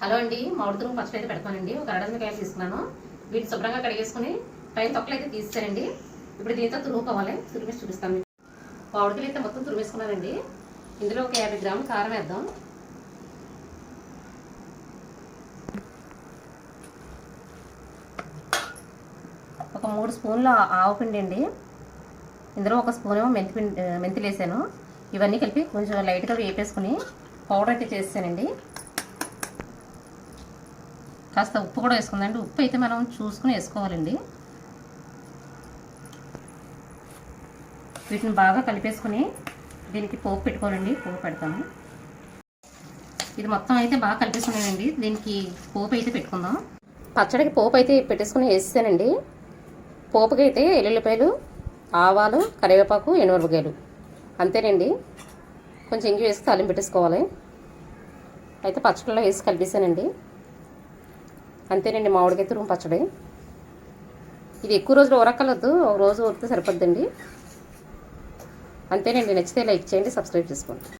Hello అండి మామిడి తురుము పచ్చడి అయితే పెడతానండి. ఒక అరడజన్ కాయలు తీసుకున్నాను. వీటిని శుభ్రంగా కడిగేసుకుని పైన తొక్కలు అయితే తీసానండి ఇప్పుడు దీంతో తురుముకోవాలి. తురిమేసి చూపిస్తాను మీకు. మామిడికాయలు అయితే మొత్తం తురిమేసుకున్నానండి. ఇందులో ఒక యాభై గ్రాములు కారం వేద్దాం. ఒక మూడు స్పూన్ల ఆవు పిండి అండి. ఇందులో ఒక స్పూన్ ఏమో మెంతి పిండి మెంతులు వేసాను. ఇవన్నీ కలిపి కొంచెం లైట్గా వేపేసుకుని పౌడర్ అయితే చేసానండి కాస్త ఉప్పు కూడా వేసుకుందండి. ఉప్పు అయితే మనం చూసుకుని వేసుకోవాలండి. వీటిని బాగా కలిపేసుకుని దీనికి పోపు పెట్టుకోవాలండి. పోపు పెడతాము. ఇది మొత్తం అయితే బాగా కలిపేసుకున్నానండి. దీనికి పోపు అయితే పెట్టుకుందాం. పచ్చడికి పోపు అయితే పెట్టేసుకుని వేసేసానండి పోపుకి అయితే ఎల్లుల్లిపాయలు ఆవాలు కరివేపాకు ఎనుమిరపకాయలు. అంతేనండి. కొంచెం ఇంగి వేసి తాలింపు పెట్టేసుకోవాలి. అయితే పచ్చడిలో వేసి కలిపేసానండి. అంతేనండి మామిడికాయ తురుము పచ్చడి. ఇది ఎక్కువ రోజులు ఉరకలదు ఒక రోజు ఊరితే సరిపోద్దండి. అంతేనండి నచ్చితే లైక్ చేయండి సబ్స్క్రైబ్ చేసుకోండి.